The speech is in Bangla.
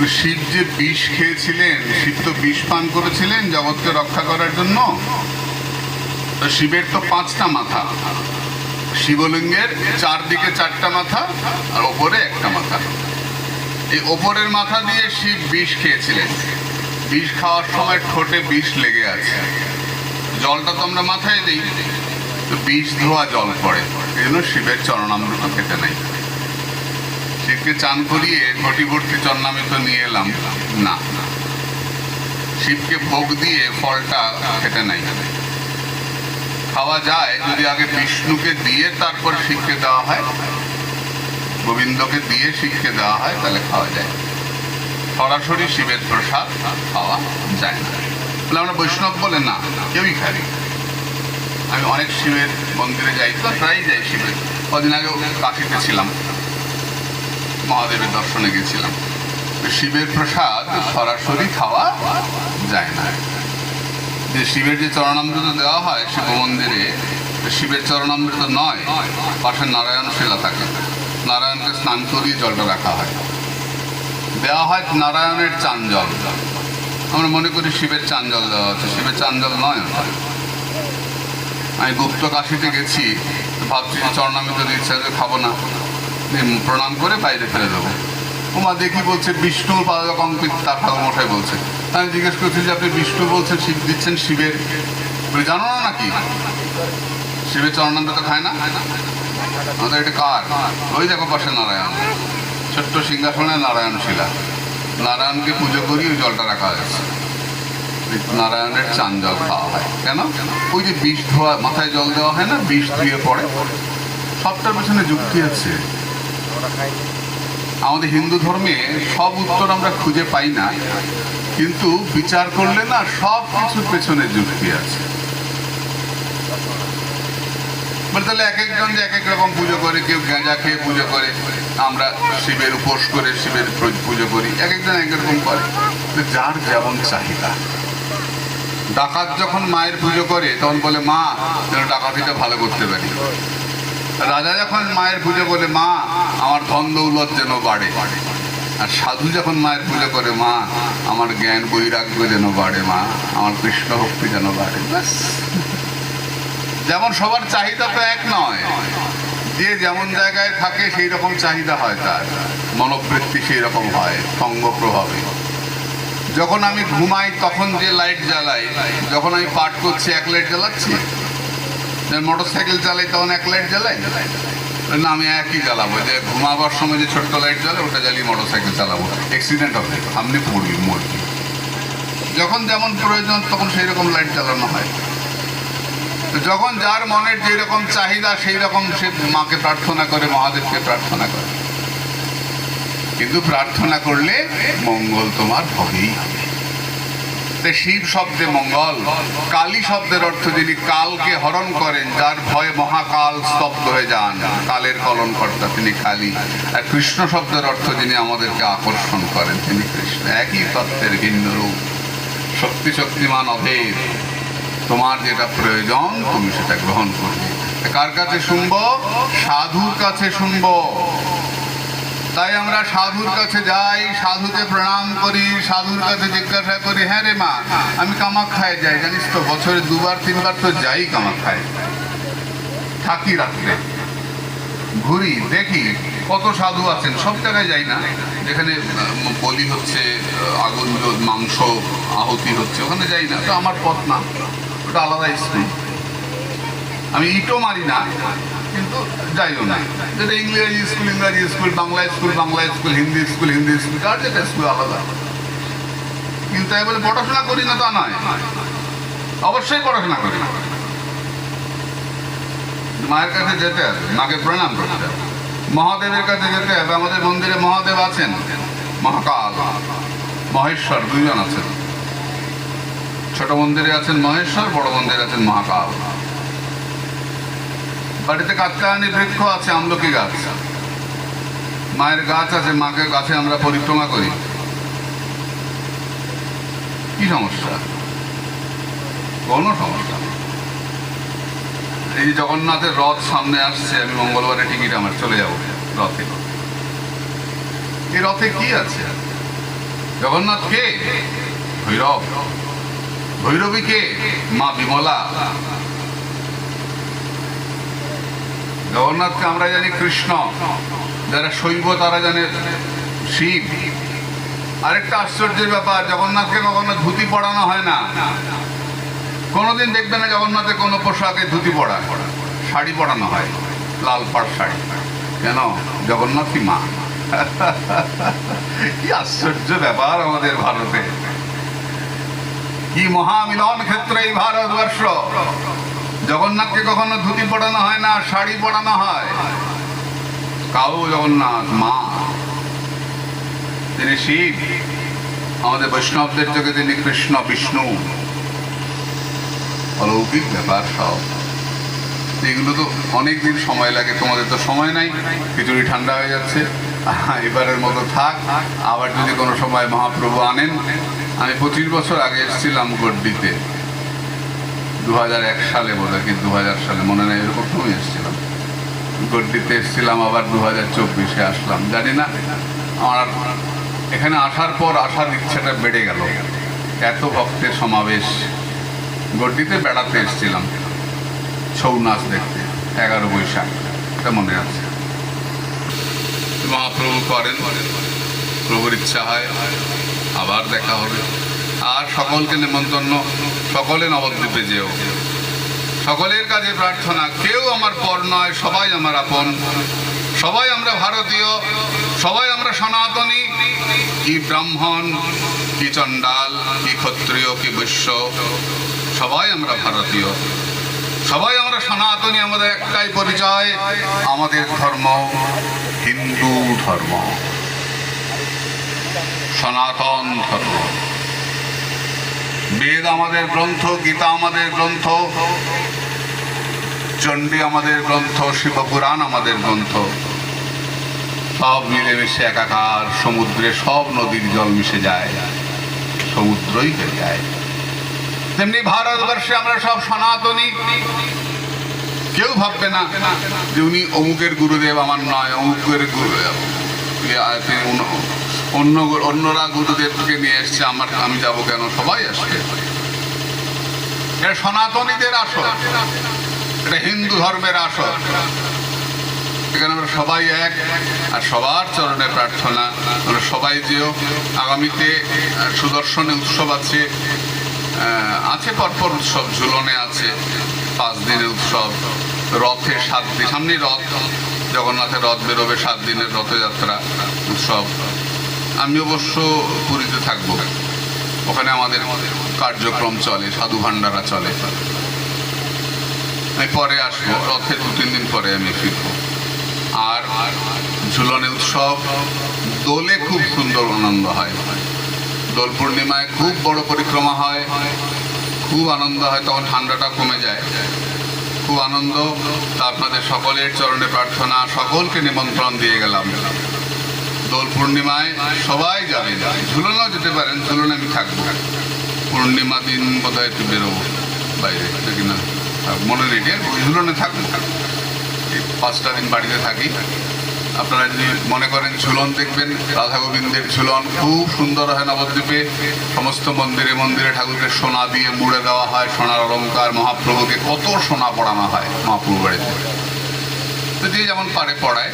শিব যে বিষ খেয়েছিলেন শিব তো বিষ পান করেছিলেন জগৎকে রক্ষা করার জন্য। শিবের তো পাঁচটা মাথা। শিবলিঙ্গের চারদিকে চারটা মাথা আর ওপরে একটা মাথা। এই ওপরের মাথা দিয়ে শিব বিষ খেয়েছিলেন। বিষ খাওয়ার সময় ঠোঁটে বিষ লেগে আছে। জলটা তো আমরা মাথায় দিই। তো বিষ ধোয়া জল পড়ে। এই জন্য শিবের চরণামৃত খেতে নাই। শিবকে চান করিয়ে ঘটি ভর্তি চরণামৃত নিয়ে এলাম। না। শিবকে ভোগ দিয়ে ফলটা খেতে নাই। খাওয়া যায় যদি আগে বিষ্ণুকে দিয়ে তারপর শিবকে দেওয়া হয়। গোবিন্দকে দিয়ে শিবকে দেওয়া হয়, তাহলে খাওয়া যায়। সরাসরি শিবের প্রসাদ খাওয়া যায় না। বলে আমরা বৈষ্ণব বলে না, কেউই খাই আমি অনেক শিবের মন্দিরে যাই তো প্রায় যাই শিবের। কদিন আগেও কাশিতে ছিলাম। মহাদেবের দর্শনে গেছিলাম। শিবের প্রসাদ সরাসরি খাওয়া যায় না। যে শিবের যে চরণামৃত দেওয়া হয় শিব মন্দিরে শিবের চরণামৃত নয় পাশে নারায়ণ শিলা থাকে। নারায়ণকে স্নান করিয়ে জলটা রাখা হয়। দেওয়া হয় নারায়ণের চান জল। আমরা মনে করি শিবের চান জল দেওয়া হচ্ছে। শিবের চান জল নয় আমি গুপ্ত কাশিতে গেছি, ভাবছি চরণামৃত দিচ্ছে খাব না। প্রণাম করে বাইরে ফেলে দেবো। ওমা দেখি বলছে বিষ্ণু পাদকং তার মশাই বলছে আমি জিজ্ঞেস করছি যে, আপনি বিষ্ণু বলছেন, শিব দিচ্ছেন শিবের? বলে, জানো না নাকি? শিবের চরণান্ত তো খায় না। আমাদের এটা কার? ওই দেখো পাশে নারায়ণ। ছোট্ট সিংহাসনে নারায়ণ শিলা। নারায়ণকে পুজো করি ওই জলটা রাখা হয়েছে। নারায়ণের চান জল খাওয়া হয়। কেন? ওই যে বিষ ধোয়া, মাথায় জল দেওয়া হয় না? বিষ ধুয়ে পড়ে। সবটার পেছনে যুক্তি আছে। আমাদের হিন্দু ধর্মে সব উত্তর আমরা খুঁজে পাই না, কিন্তু বিচার করলে না সব কিছুর পেছনে যুক্তি আছে। তাহলে এক একজন যে এক এক রকম পুজো করে, কেউ গাঁজা খেয়ে পুজো করে, আমরা শিবের উপোস করে, শিবের পুজো করি, এক একজন এক রকম করে। যার যেমন চাহিদা। ডাকাত যখন মায়ের পুজো করে, তখন বলে, মা, যেন ডাকাতিটা ভালো করতে পারি। রাজা যখন মায়ের পুজো করে, মা, আমার ধন দৌলত যেন বাড়ে। আর সাধু যখন মায়ের পুজো করে, মা, আমার জ্ঞান বৈরাগ্য যেন বাড়ে, মা, আমার কৃষ্ণ ভক্তি যেন বাড়ে। ব্যাস। যেমন সবার চাহিদা তো এক নয়, যে যেমন জায়গায় থাকে সেই রকম চাহিদা হয় তার। মনোবৃত্তি সেই রকম হয়, সঙ্গ প্রভাবে। যখন আমি ঘুমাই, তখন যে লাইট জ্বালাই, যখন আমি পাঠ করছি, এক লাইট জ্বালাচ্ছি মোটর সাইকেল চালাই তখন এক লাইট জ্বালাই না, আমি একই জ্বালাবো। যে ঘুমাবার সময় যে ছোট্ট লাইট জ্বালে, ওটা জ্বালিয়ে মোটর সাইকেল চালাবো। অ্যাক্সিডেন্ট হবে। সামনে পড়বি মরবি যখন যেমন প্রয়োজন তখন সেই রকম লাইট জ্বালানো হয়। যখন যার মনের যেরকম চাহিদা সেই রকম সে মাকে প্রার্থনা করে, মহাদেবকে প্রার্থনা করে। কিন্তু প্রার্থনা করলে মঙ্গল তোমার হবেই। হবে তাই শিব শব্দে মঙ্গল, কালী শব্দের অর্থ যিনি কালকে হরণ করেন, যার ভয়ে মহাকাল স্তব্ধ হয়ে যান। কালের কলন কর্তা তিনি কালী। আর কৃষ্ণ শব্দের অর্থ যিনি আমাদেরকে আকর্ষণ করেন, তিনি কৃষ্ণ। একই তত্ত্বের ভিন্ন রূপ। শক্তি শক্তিমান অভেদ। তোমার যেটা প্রয়োজন, তুমি সেটা গ্রহণ করবে। কার কাছে শুনব? সাধুর কাছে শুনব। তাই আমরা সাধুর কাছে যাই, সাধুকে প্রণাম করি, সাধুর কাছে জিজ্ঞাসা করি হ্যাঁ রে মা, আমি কামাখ্যায় যাই। জানিস তো, বছরে দুবার, তিনবার তো যাই কামাখ্যায়। থাকি রাত্রে। ঘুরি, দেখি কত সাধু আছেন, সব জায়গায় যাই না। যেখানে বলি হচ্ছে আগুন মাংস আহতি হচ্ছে, ওখানে যাই না। তো আমার পথ না, ওটা আলাদা স্কুল। আমি ইটও মারি না। কিন্তু যাইও না। যেটা ইংরেজি স্কুল, ইংরাজি school, Bangla school Bangla school, Hindi school Hindi school যার যেটা স্কুল আলাদা। কিন্তু তাই বলে পড়াশোনা করি না তা নয়। অবশ্যই পড়াশোনা করি। না মায়ের কাছে যেতে হবে, মাকে প্রণাম করতে হবে। মহাদেবের কাছে যেতে হবে, আমাদের মন্দিরে মহাদেব আছেন। মহাকাল, মহেশ্বর, দুইজন আছেন। ছোট মন্দিরে আছেন মহেশ্বর, বড় মন্দিরে আছেন মহাকাল। বাড়িতে কাত্তায়নী বৃক্ষ আছে, আমলকি গাছ। মায়ের গাছ আছে, মাকে গাছে আমরা পরিক্রমা করি। কি সমস্যা? কোনো সমস্যা এই জগন্নাথের রথ সামনে আসছে, আমি মঙ্গলবারে টিকিট আমার, চলে যাব রথে। এই রথে কি আছে? জগন্নাথ কে? ভৈরব। ভৈরবী কে? মা বিমলা। জগন্নাথকে আমরা জানি কৃষ্ণ, যারা শৈব তারা জানে শিব। আরেকটা আশ্চর্যের ব্যাপার, জগন্নাথকে কখনো ধুতি পড়ানো হয় না। কোনোদিন দেখবে না জগন্নাথের কোনো পোশাকে ধুতি পড়া শাড়ি পরানো হয়, লাল পাড় শাড়ি। কেন? জগন্নাথই মা। কি আশ্চর্য ব্যাপার আমাদের ভারতে। কি মহামিলন ক্ষেত্র এই ভারতবর্ষ। জগন্নাথকে কখনো ধুতি পড়ানো হয় না, শাড়ি পরানো হয়। কাউ জগন্নাথ, মা। তিনি শিব। আমাদের বৈষ্ণবদের চোখে তিনি কৃষ্ণ, বিষ্ণু। অলৌকিক ব্যাপার সব। এগুলো তো অনেক দিন সময় লাগে, তোমাদের তো সময় নাই। খিচুড়ি ঠান্ডা হয়ে যাচ্ছে। এবারের মতো থাক। আবার যদি কোনো সময় মহাপ্রভু আনেন। আমি পঁচিশ বছর আগে এসেছিলাম গড্ডিতে। দু হাজার এক সালে বোধ হয় কি দু হাজার সালে, মনে নেই, এরকম সময় এসেছিলাম গড্ডিতে এসেছিলাম, আবার দু হাজার চব্বিশে আসলাম। জানি না, আমার এখানে আসার পর আসার ইচ্ছাটা বেড়ে গেল। এত ভক্তের সমাবেশ। গড্ডিতে বেড়াতে এসেছিলাম। ছৌ নাচ দেখতে, এগারো বৈশাখ, এটা মনে আছে। মহাপ্রভু করেন, প্রভুর ইচ্ছা হয়, আবার দেখা হবে। আর সকলকে নেমন্তন্ন সকলে নবদ্বীপে যেও। সকলের কাছে প্রার্থনা, কেউ আমার পর নয়, সবাই আমার আপন। সবাই আমরা ভারতীয়, সবাই আমরা সনাতনী। কি ব্রাহ্মণ, কি চণ্ডাল, কি ক্ষত্রিয়, কি বৈশ্য, সবাই আমরা ভারতীয়। সবাই আমরা সনাতনী, আমাদের একটাই পরিচয়, আমাদের ধর্ম হিন্দু ধর্ম। সনাতন ধর্ম। বেদ আমাদের গ্রন্থ, গীতা আমাদের গ্রন্থ, চণ্ডী আমাদের গ্রন্থ শিবপুরাণ আমাদের গ্রন্থ। সব মিলেমিশে একাকার, সমুদ্রে সব নদীর জল মিশে যায়, সমুদ্রই হয়ে যায়। তেমনি ভারতবর্ষে আমরা সব সনাতনী। কেউ ভাববে না যে উনি অমুকের গুরুদেব, আমার নয়, অমুকের গুরুদেব তিনি অন্য- অন্য অন্যরা গুরুদেবকে নিয়ে এসছে, আমার আমি যাব কেন? সবাই আসবে। এটা সনাতনীদের আসর। এটা হিন্দু ধর্মের আসর। এখানে আমরা সবাই এক, আর সবার চরণে প্রার্থনা। আমরা সবাই যেও। আগামীতে সুদর্শনে উৎসব আছে। আছে পরপর উৎসব, ঝুলনে আছে পাঁচ দিনের উৎসব। রথে সাত দিন, সামনেই রথ। জগন্নাথের রথ বেরোবে সাত দিনের রথযাত্রা উৎসব। আমি অবশ্য পুরীতে থাকব। ওখানে আমাদের কার্যক্রম চলে, সাধু ভান্ডারা চলে। আমি পরে আসব, রথের দু, তিন দিন পরে আমি ফিরবো। আর ঝুলনে উৎসব, দোলে খুব সুন্দর আনন্দ হয়। দোল পূর্ণিমায় খুব বড় পরিক্রমা হয়, খুব আনন্দ হয়, তখন ঠান্ডাটা কমে যায়। খুব আনন্দ, তা আপনাদের সকলের চরণে প্রার্থনা, সকলকে নিমন্ত্রণ দিয়ে গেলাম। দোল পূর্ণিমায় সবাই যাবেন ঝুলনাও যেতে পারেন, ঝুলনে আমি থাকব। পূর্ণিমা দিন বোধহয় একটু বেরোবো বাইরে দেখি না? মনে নেই? ঝুলনে থাকব। পাঁচটা দিন বাড়িতে থাকি। আপনারা যদি মনে করেন ঝুলন দেখবেন, রাধা গোবিন্দের ঝুলন খুব সুন্দর হয় নবদ্বীপে। সমস্ত মন্দিরে মন্দিরে ঠাকুরকে সোনা দিয়ে মুড়ে দেওয়া হয়, সোনার অলঙ্কার মহাপ্রভুকে কত সোনা পড়ানো হয় মহাপ্রভু বাড়িতে। যে যেমন পারে পড়ায়।